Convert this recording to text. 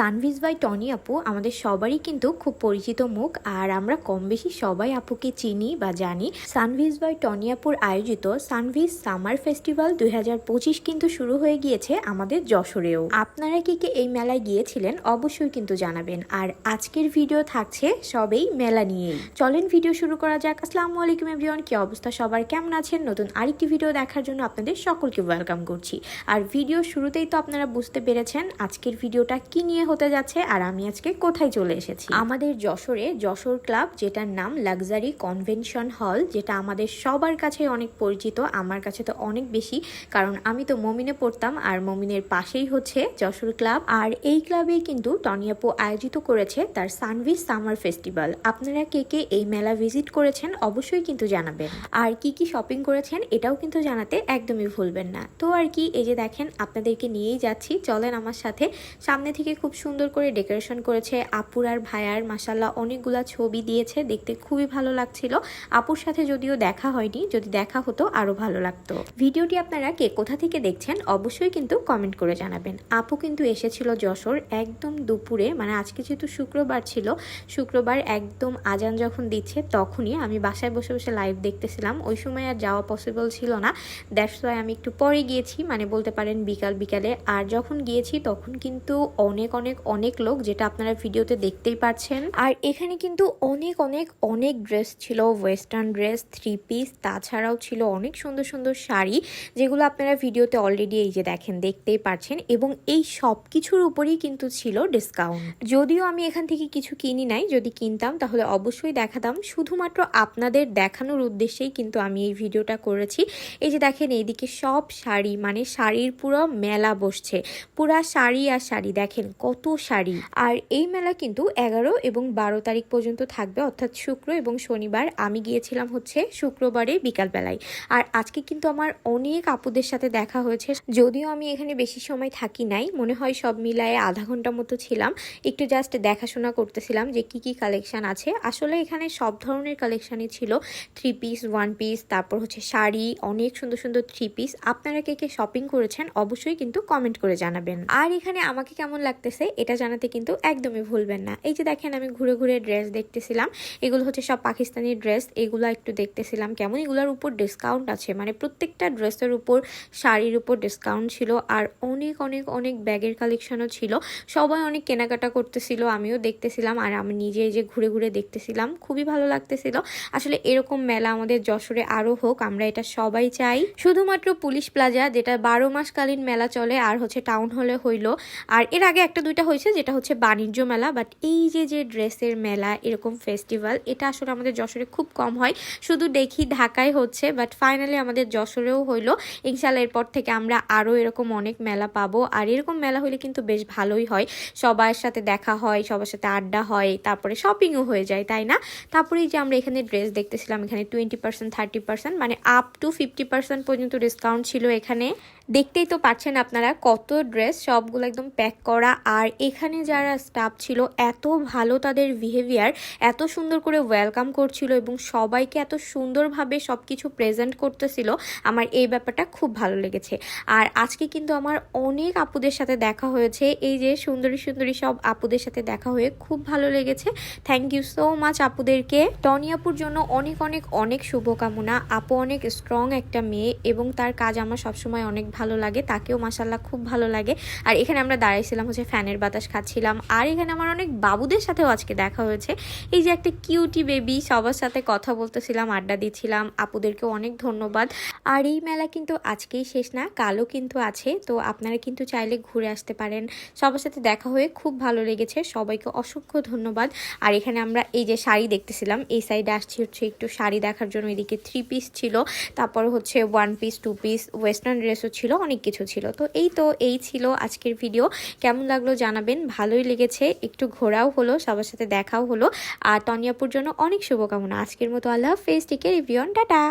সানভিজ by Tony আপু আমাদের সবারই কিন্তু খুব পরিচিত মুখ। আর আমরা কম বেশি সবাই আপুকে চিনি বা জানি। সানভিজ বাই টনি আপুর আয়োজিত সানভিজ সামার ফেস্টিভ্যাল দুই হাজার পঁচিশ কিন্তু শুরু হয়ে গিয়েছে আমাদের যশোরেও। আপনারা কি কি এই মেলায় গিয়েছিলেন অবশ্যই কিন্তু জানাবেন। আর আজকের ভিডিও থাকছে সবেই মেলা নিয়েই। চলেন ভিডিও শুরু করা যাক। আসসালামু আলাইকুম এভরিওয়ান, কি অবস্থা? সবার কেমন আছেন? নতুন আরেকটি ভিডিও দেখার জন্য আপনাদের সকলকে ওয়েলকাম করছি। আর ভিডিও শুরুতেই তো আপনারা বুঝতে পেরেছেন আজকের ভিডিওটা কি নিয়ে হতে যাচ্ছে আর আমি আজকে কোথায় চলে এসেছি। আমাদের যশোরে যশোর ক্লাব, যেটার নাম লাক্সারি কনভেনশন হল, যেটা আমাদের সবার কাছে অনেক পরিচিত, আমার কাছে তো অনেক বেশি, কারণ আমি তো মমিনে পড়তাম আর মমিনের পাশেই হচ্ছে যশোর ক্লাব। আর এই ক্লাবেই কিন্তু টনিয়াপু আয়োজিত করেছে তার সানভিস সামার ফেস্টিভ্যাল। আপনারা কে কে এই মেলা ভিজিট করেছেন অবশ্যই কিন্তু জানাবেন। আর কি কি শপিং করেছেন এটাও কিন্তু জানাতে একদমই ভুলবেন না। তো আর কি, এই যে দেখেন, আপনাদেরকে নিয়েই যাচ্ছি। চলেন আমার সাথে। সামনে থেকে খুব সুন্দর করে ডেকোরেশন করেছে আপুর আর ভাইয়ার। মাসাল্লাহ অনেকগুলা ছবি দিয়েছে, দেখতে খুবই ভালো লাগছিল। আপুর সাথে যদিও দেখা হয়নি, যদি দেখা হতো আরও ভালো লাগতো। ভিডিওটি আপনারা কে কোথা থেকে দেখছেন, অবশ্যই কিন্তু কমেন্ট করে জানাবেন। আপু কিন্তু এসেছিল যশোর একদম দুপুরে মানে আজকে যেহেতু শুক্রবার ছিল, শুক্রবার একদম আজান যখন দিচ্ছে তখনই আমি বাসায় বসে বসে লাইভ দেখতেছিলাম। ওই সময় আর যাওয়া পসিবল ছিল না। দ্যাটস ওয়াই আমি একটু পরে গিয়েছি মানে বলতে পারেন বিকাল বিকালে। আর যখন গিয়েছি তখন কিন্তু অনেক অনেক অনেক লোক যেটা আপনারা ভিডিওতে দেখতেই পাচ্ছেন। আর এখানে কিন্তু অনেক অনেক অনেক ড্রেস ছিল। ওয়েস্টার্ন ড্রেস থ্রি পিস তাছাড়াও ছিল অনেক সুন্দর সুন্দর শাড়ি, যেগুলো আপনারা ভিডিওতে অলরেডি এই যে দেখেন, দেখতেই পাচ্ছেন। এবং এই সব কিছুর উপরেই কিন্তু ছিল ডিসকাউন্ট যদিও আমি এখান থেকে কিছু কিনি নাই, যদি কিনতাম তাহলে অবশ্যই দেখাতাম। শুধুমাত্র আপনাদের দেখানোর উদ্দেশ্যেই কিন্তু আমি এই ভিডিওটা করেছি। এই যে দেখেন, এইদিকে সব শাড়ি মানে শাড়ির পুরো মেলা বসছে। পুরা শাড়ি আর শাড়ি। দেখেন কত শাড়ি? আর এই মেলা কিন্তু এগারো এবং বারো তারিখ পর্যন্ত থাকবে, অর্থাৎ শুক্র এবং শনিবার। আমি গিয়েছিলাম হচ্ছে শুক্রবারে বিকালবেলায়। আর আজকে কিন্তু আমার অনেক আপুদের সাথে দেখা হয়েছে। যদিও আমি এখানে বেশি সময় থাকি নাই, মনে হয় সব মিলায়ে আধা ঘণ্টা মতো ছিলাম। একটু জাস্ট দেখাশোনা করতেছিলাম যে কি কি কালেকশন আছে। আসলে এখানে সব ধরনের কালেকশনই ছিল। থ্রি পিস ওয়ান পিস তারপর হচ্ছে শাড়ি, অনেক সুন্দর সুন্দর থ্রি পিস আপনারা কে কে শপিং করেছেন, অবশ্যই কিন্তু কমেন্ট করে জানাবেন। আর এখানে আমাকে কেমন লাগতেছে এটা জানাতে কিন্তু একদমই ভুলবেন না। এই যে দেখেন, আমি ঘুরে ঘুরে ড্রেস দেখতেছিলাম, এগুলো হচ্ছে সব পাকিস্তানি ড্রেস এগুলো একটু দেখতেছিলাম কেমন। এগুলোর উপর ডিসকাউন্ট আছে মানে প্রত্যেকটা ড্রেসের উপর শাড়ির উপর ডিসকাউন্ট ছিল, আর অনেক অনেক অনেক ব্যাগের কালেকশনও ছিল। সবাই অনেক কেনাকাটা করতেছিল, আমিও দেখতেছিলাম, আর আমি নিজে যে ঘুরে ঘুরে দেখতেছিলাম, খুবই ভালো লাগতেছিল। আসলে এরকম মেলা আমাদের যশোরে আরও হোক, আমরা এটা সবাই চাই। শুধুমাত্র পুলিশ প্লাজা, যেটা বারো মাসকালীন মেলা চলে, আর হচ্ছে টাউন হলে হইল। আর এর আগে একটা দুইটা হয়েছে, যেটা হচ্ছে বাণিজ্য মেলা বাট এই যে যে ড্রেসের মেলা, এরকম ফেস্টিভ্যাল এটা আসলে আমাদের যশোরে খুব কম হয়। শুধু দেখি ঢাকায় হচ্ছে বাট ফাইনালি আমাদের যশোরেও হইল। ইনশাল্লাহ এরপর থেকে আমরা আরও এরকম অনেক মেলা পাবো, আর এরকম মেলা হইলে কিন্তু বেশ ভালোই হয়। সবার সাথে দেখা হয়, সবার সাথে আড্ডা হয়, তারপরে শপিংও হয়ে যায়, তাই না? তারপরে যে আমরা এখানে ড্রেস দেখতেছিলাম, এখানে টোয়েন্টি পার্সেন্ট থার্টি পার্সেন্ট মানে আপ টু ফিফটি পার্সেন্ট পর্যন্ত ডিসকাউন্ট ছিল এখানে। দেখতেই তো পাচ্ছেন আপনারা কত ড্রেস সবগুলো একদম প্যাক করা আর এখানে যারা স্টাফ ছিল, এত ভালো তাদের বিহেভিয়ার এত সুন্দর করে ওয়েলকাম করছিল এবং সবাইকে এত সুন্দরভাবে সব কিছু প্রেজেন্ট করতেছিল, আমার এই ব্যাপারটা খুব ভালো লেগেছে। আর আজকে কিন্তু আমার অনেক আপুদের সাথে দেখা হয়েছে, এই যে সুন্দরী সুন্দরী সব আপুদের সাথে দেখা হয়ে খুব ভালো লেগেছে। থ্যাংক ইউ সো মাচ আপুদেরকে। টনি আপুর জন্য অনেক অনেক অনেক শুভকামনা। আপু অনেক স্ট্রং একটা মেয়ে এবং তার কাজ আমার সবসময় অনেক ভালো লাগে, তাকেও মাসাল্লাহ খুব ভালো লাগে। আর এখানে আমরা দাঁড়াইছিলাম হচ্ছে ফ্যানের বাতাস খাচ্ছিলাম। আর এখানে আমার অনেক বাবুদের সাথেও আজকে দেখা হয়েছে। এই যে একটা কিউটি বেবি সবার সাথে কথা বলতেছিলাম, আড্ডা দিচ্ছিলাম। আপুদেরকেও অনেক ধন্যবাদ। আর এই মেলা কিন্তু আজকেই শেষ না, কালও কিন্তু আছে। তো আপনারা কিন্তু চাইলে ঘুরে আসতে পারেন। সবার সাথে দেখা হয়ে খুব ভালো লেগেছে। সবাইকে অসংখ্য ধন্যবাদ। আর এখানে আমরা এই যে শাড়ি দেখতেছিলাম, এই সাইডে আসছি হচ্ছে একটু শাড়ি দেখার জন্য। এদিকে থ্রি পিস ছিল, তারপর হচ্ছে one piece two piece western ড্রেসও ছিল, অনেক কিছু ছিল। তো এই তো এই ছিল আজকের ভিডিও কেমন লাগল জানাবেন। ভালোই লেগেছে। একটু ঘোরাও হলো, সবার সাথে দেখাও হলো। আর তনিয়াপুর জন্য অনেক শুভকামনা। আজকের মতো আল্লাহ ফেস টিকে রিভিউন টাটা।